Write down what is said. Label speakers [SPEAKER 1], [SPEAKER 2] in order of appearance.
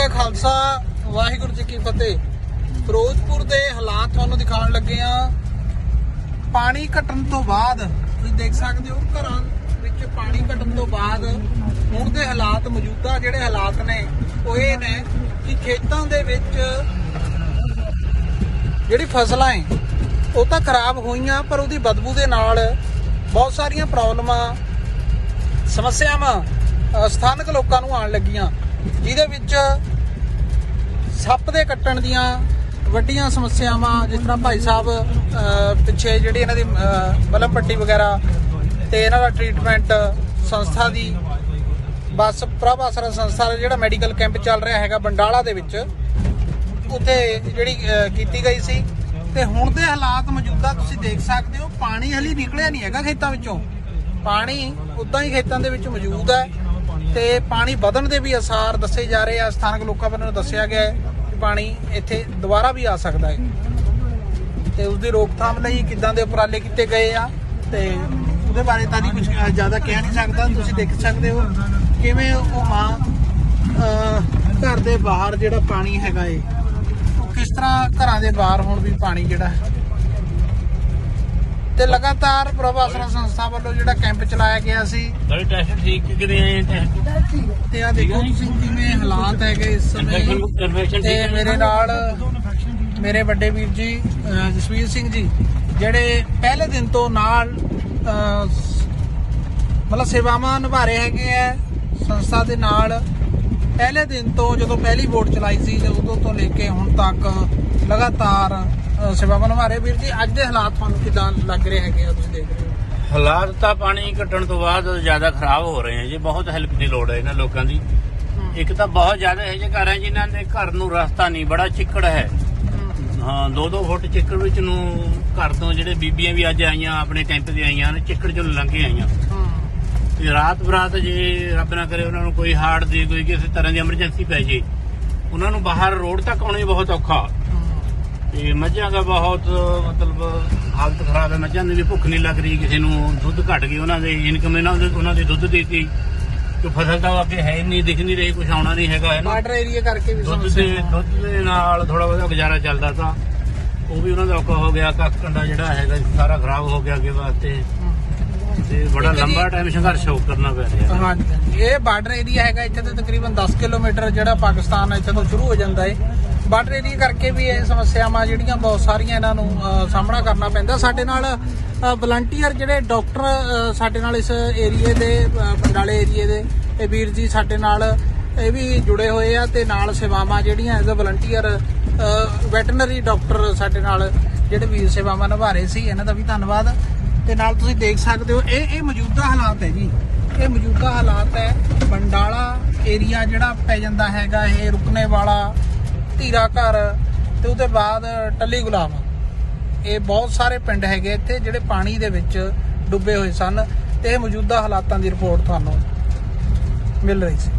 [SPEAKER 1] ਕਾ ਖਾਲਸਾ, ਵਾਹਿਗੁਰੂ ਜੀ ਕੀ ਫਤਿਹ। ਫਿਰੋਜ਼ਪੁਰ ਦੇ ਹਾਲਾਤ ਤੁਹਾਨੂੰ ਦਿਖਾਉਣ ਲੱਗੇ ਆ ਪਾਣੀ ਘਟਣ ਤੋਂ ਬਾਅਦ, ਤੁਸੀਂ ਦੇਖ ਸਕਦੇ ਹੋ ਘਰਾਂ ਵਿੱਚ ਪਾਣੀ ਘਟਣ ਤੋਂ ਬਾਅਦ ਹੁਣ ਦੇ ਹਾਲਾਤ ਮੌਜੂਦਾ ਜਿਹੜੇ ਹਾਲਾਤ ਨੇ, ਉਹ ਇਹ ਨੇ ਕਿ ਖੇਤਾਂ ਦੇ ਵਿੱਚ ਜਿਹੜੀ ਫਸਲਾਂ ਹੈ ਉਹ ਤਾਂ ਖਰਾਬ ਹੋਈਆਂ, ਪਰ ਉਹਦੀ ਬਦਬੂ ਦੇ ਨਾਲ ਬਹੁਤ ਸਾਰੀਆਂ ਪ੍ਰੋਬਲਮਾਂ, ਸਮੱਸਿਆਵਾਂ ਸਥਾਨਕ ਲੋਕਾਂ ਨੂੰ ਆਉਣ ਲੱਗੀਆਂ। ਜਿਹਦੇ ਵਿੱਚ ਸੱਪ ਦੇ ਕੱਟਣ ਦੀਆਂ ਵੱਡੀਆਂ ਸਮੱਸਿਆਵਾਂ, ਜਿਸ ਤਰ੍ਹਾਂ ਭਾਈ ਸਾਹਿਬ ਪਿੱਛੇ ਜਿਹੜੀ ਇਹਨਾਂ ਦੀ ਮਲਮ ਪੱਟੀ ਵਗੈਰਾ ਤੇ ਇਹਨਾਂ ਦਾ ਟ੍ਰੀਟਮੈਂਟ ਸੰਸਥਾ ਦੀ, ਬਸ ਪ੍ਰਭ ਸੰਸਥਾ ਦਾ ਜਿਹੜਾ ਮੈਡੀਕਲ ਕੈਂਪ ਚੱਲ ਰਿਹਾ ਹੈਗਾ ਬੰਡਾਲਾ ਦੇ ਵਿੱਚ, ਉੱਥੇ ਜਿਹੜੀ ਕੀਤੀ ਗਈ ਸੀ। ਤੇ ਹੁਣ ਦੇ ਹਾਲਾਤ ਮੌਜੂਦਾ ਤੁਸੀਂ ਦੇਖ ਸਕਦੇ ਹੋ, ਪਾਣੀ ਹਲੀ ਨਿਕਲਿਆ ਨਹੀਂ ਹੈਗਾ ਖੇਤਾਂ ਵਿੱਚੋਂ। ਪਾਣੀ ਉਦਾਂ ਹੀ ਖੇਤਾਂ ਦੇ ਵਿੱਚ ਮੌਜੂਦ ਹੈ। ਤੇ ਪਾਣੀ ਵਧਣ ਦੇ ਵੀ ਅਸਾਰ ਦੱਸੇ ਜਾ ਰਹੇ ਆ ਸਥਾਨਕ ਲੋਕਾਂ ਵੱਲੋਂ ਦੱਸਿਆ ਗਿਆ ਹੈ ਕਿ ਪਾਣੀ ਇੱਥੇ ਦੁਬਾਰਾ ਵੀ ਆ ਸਕਦਾ ਹੈ ਤੇ ਉਸ ਦੀ ਰੋਕਥਾਮ ਲਈ ਕਿੱਦਾਂ ਦੇ ਉਪਰਾਲੇ ਕੀਤੇ ਗਏ ਆ ਤੇ ਉਹਦੇ ਬਾਰੇ ਤਾਂ ਨਹੀਂ ਕੁਝ ਜ਼ਿਆਦਾ ਕਹਿ ਨਹੀਂ ਸਕਦਾ ਤੁਸੀਂ ਦੇਖ ਸਕਦੇ ਹੋ ਕਿਵੇਂ ਉਹ ਮਾਂ ਘਰ ਦੇ ਬਾਹਰ ਜਿਹੜਾ ਪਾਣੀ ਹੈਗਾ ਏ, ਉਹ ਕਿਸ ਤਰ੍ਹਾਂ ਘਰਾਂ ਦੇ ਬਾਹਰ ਹੁਣ ਵੀ ਪਾਣੀ ਜਿਹੜਾ ਹੈ। ਤੇ ਲਗਾਤਾਰ ਪ੍ਰਭਾਸਰਾ ਸੰਸਥਾ ਵੱਲੋਂ ਜਿਹੜਾ ਕੈਂਪ ਚਲਾਇਆ ਗਿਆ ਸੀ।
[SPEAKER 2] ਸਾਰੇ ਟੈਸਟ ਠੀਕ ਕਿਤੇ ਆਏ ਟੈਸਟ
[SPEAKER 1] ਤੇ ਆ ਦੇਖੋ ਤੁਸੀਂ ਕਿਵੇਂ ਹਾਲਾਤ ਹੈਗੇ ਇਸ ਸਮੇਂ। ਤੇ ਮੇਰੇ ਨਾਲ ਮੇਰੇ ਵੱਡੇ ਵੀਰ ਜੀ ਜਸਵੀਰ ਸਿੰਘ ਜੀ ਜਿਹੜੇ ਪਹਿਲੇ ਦਿਨ ਤੋਂ ਨਾਲ ਮਤਲਬ ਸੇਵਾਵਾਂ ਨਿਭਾ ਰਹੇ ਹੈਗੇ ਆ ਸੰਸਥਾ ਦੇ ਨਾਲ। ਪਹਿਲੇ ਦਿਨ ਤੋਂ ਜਦੋਂ ਪਹਿਲੀ ਵੋਟ ਚਲਾਈ ਸੀ ਤੇ ਉਦੋਂ ਤੋਂ ਲੈ ਕੇ ਹੁਣ ਤੱਕ ਲਗਾਤਾਰ ਸੇਵਾਵਾਂ ਨਿਭਾ ਰਹੇ। ਵੀਰ ਜੀ ਅੱਜ ਦੇ ਹਾਲਾਤ ਤੁਹਾਨੂੰ ਕਿਦਾਂ ਲੱਗ ਰਹੇ ਹੈਗੇ ਆ ਤੁਸੀਂ ਦੇਖ ਰਹੇ ਹੋ?
[SPEAKER 2] ਹਾਲਾਤ ਤਾਂ ਪਾਣੀ ਘਟਣ ਤੋਂ ਬਾਅਦ ਜ਼ਿਆਦਾ ਖਰਾਬ ਹੋ ਰਹੇ ਹੈ ਜੀ ਬਹੁਤ ਹੈਲਪ ਦੀ ਲੋੜ ਹੈ ਇਹਨਾਂ ਲੋਕਾਂ ਦੀ। ਇੱਕ ਤਾਂ ਬਹੁਤ ਜ਼ਿਆਦਾ ਇਹ ਜਿਹੇ ਘਰ ਹੈ ਜਿਨ੍ਹਾਂ ਦੇ ਘਰ ਨੂੰ ਰਸਤਾ ਨਹੀਂ ਬੜਾ ਚਿੱਕੜ ਹੈ। ਹਾਂ। 2-2 ਫੁੱਟ ਚਿੱਕੜ ਵਿੱਚ ਨੂੰ ਘਰ ਤੋਂ ਜਿਹੜੇ ਬੀਬੀਆਂ ਵੀ ਅੱਜ ਆਈਆਂ ਆਪਣੇ ਕੈਂਪ ਤੇ ਆਈਆਂ ਨੇ ਚਿੱਕੜ ਚੋਂ ਲੰਘ ਕੇ ਆਈਆਂ ਤੇ ਰਾਤ ਬਰਾਤ ਜੇ ਰੱਬ ਨਾ ਕਰੇ ਉਹਨਾਂ ਨੂੰ ਕੋਈ ਹਾਰਟ ਦੀ ਕੋਈ ਕਿਸੇ ਤਰ੍ਹਾਂ ਦੀ ਐਮਰਜੈਂਸੀ ਪੈ ਜੇ ਉਹਨਾਂ ਨੂੰ ਬਾਹਰ ਰੋਡ ਤੱਕ ਆਉਣੀ ਬਹੁਤ ਔਖਾ। ਤੇ ਮੱਝਾਂ ਦਾ ਬਹੁਤ ਮਤਲਬ ਹਾਲਤ ਖਰਾਬ ਹੈ। ਮੱਝਾਂ ਦੀ ਵੀ ਭੁੱਖ ਨਹੀਂ ਲੱਗ ਰਹੀ ਕਿਸੇ ਨੂੰ ਦੁੱਧ ਘਟ ਗਈ ਉਹਨਾਂ ਦੇ ਇਨਕਮ ਇਹਨਾਂ ਦੇ ਉਹਨਾਂ ਦੀ ਦੁੱਧ ਦੀ ਸੀ ਕਿ ਫਸਲ ਤਾਂ ਅੱਗੇ ਹੈ ਹੀ ਨਹੀਂ ਦਿਖ ਨਹੀਂ ਰਹੀ ਕੁਝ ਆਉਣਾ ਨਹੀਂ ਹੈਗਾ ਹੈ ਨਾ।
[SPEAKER 1] ਬਾਰਡਰ ਏਰੀਆ ਕਰਕੇ ਵੀ
[SPEAKER 2] ਦੁੱਧ ਦੇ ਦੁੱਧ ਦੇ ਨਾਲ ਥੋੜਾ ਬਹੁਤਾ ਗੁਜ਼ਾਰਾ ਚੱਲਦਾ ਤਾਂ ਉਹ ਵੀ ਉਹਨਾਂ ਦਾ ਔਖਾ ਹੋ ਗਿਆ ਕੱਖ ਕੰਡਾ ਜਿਹੜਾ ਹੈਗਾ ਸਾਰਾ ਖਰਾਬ ਹੋ ਗਿਆ ਅੱਗੇ ਵਾਸਤੇ। ਤੇ ਬੜਾ ਲੰਬਾ ਟਾਈਮ ਸੰਘਰਸ਼ ਹੋ ਕਰਨਾ ਪੈ ਰਿਹਾ।
[SPEAKER 1] ਹਾਂਜੀ। ਇਹ ਬਾਰਡਰ ਏਰੀਆ ਹੈਗਾ ਇੱਥੇ ਤੋਂ ਤਕਰੀਬਨ 10 ਕਿਲੋਮੀਟਰ ਜਿਹੜਾ ਪਾਕਿਸਤਾਨ ਹੈ ਇੱਥੇ ਤੋਂ ਸ਼ੁਰੂ ਹੋ ਜਾਂਦਾ ਹੈ। ਬਾਰਡਰ ਏਰੀਆ ਕਰਕੇ ਵੀ ਇਹ ਸਮੱਸਿਆਵਾਂ ਜਿਹੜੀਆਂ ਬਹੁਤ ਸਾਰੀਆਂ ਇਹਨਾਂ ਨੂੰ ਸਾਹਮਣਾ ਕਰਨਾ ਪੈਂਦਾ। ਸਾਡੇ ਨਾਲ ਵਲੰਟੀਅਰ ਜਿਹੜੇ ਡਾਕਟਰ ਸਾਡੇ ਨਾਲ ਇਸ ਏਰੀਏ ਦੇ ਅਹ, ਬੰਡਾਲੇ ਏਰੀਏ ਦੇ ਇਹ ਵੀਰ ਜੀ ਸਾਡੇ ਨਾਲ ਇਹ ਵੀ ਜੁੜੇ ਹੋਏ ਆ ਤੇ ਨਾਲ ਸੇਵਾਵਾਂ ਜਿਹੜੀਆਂ as a volunteer veterinary doctor ਸਾਡੇ ਨਾਲ ਜਿਹੜੇ ਵੀਰ ਸੇਵਾਵਾਂ ਨਿਭਾ ਰਹੇ ਸੀ ਇਹਨਾਂ ਦਾ ਵੀ ਧੰਨਵਾਦ। ਤੇ ਨਾਲ ਤੁਸੀਂ ਦੇਖ ਸਕਦੇ ਹੋ ਇਹ ਇਹ ਮੌਜੂਦਾ ਹਾਲਾਤ ਹੈ ਜੀ। ਇਹ ਮੌਜੂਦਾ ਹਾਲਾਤ ਹੈ ਬੰਡਾਲਾ ਏਰੀਆ ਜਿਹੜਾ ਪੈ ਜਾਂਦਾ ਹੈਗਾ ਇਹ ਰੁਕਨੇ ਵਾਲਾ ਧੀਰਾ ਘਰ ਤੇ ਉਹਦੇ ਬਾਅਦ ਟੱਲੀ ਗੁਲਾਮ ਇਹ ਬਹੁਤ ਸਾਰੇ ਪਿੰਡ ਹੈਗੇ ਇੱਥੇ ਜਿਹੜੇ ਪਾਣੀ ਦੇ ਵਿੱਚ ਡੁੱਬੇ ਹੋਏ ਸਨ ਤੇ ਇਹ ਮੌਜੂਦਾ ਹਾਲਾਤਾਂ ਦੀ ਰਿਪੋਰਟ ਤੁਹਾਨੂੰ ਮਿਲ ਰਹੀ ਸੀ।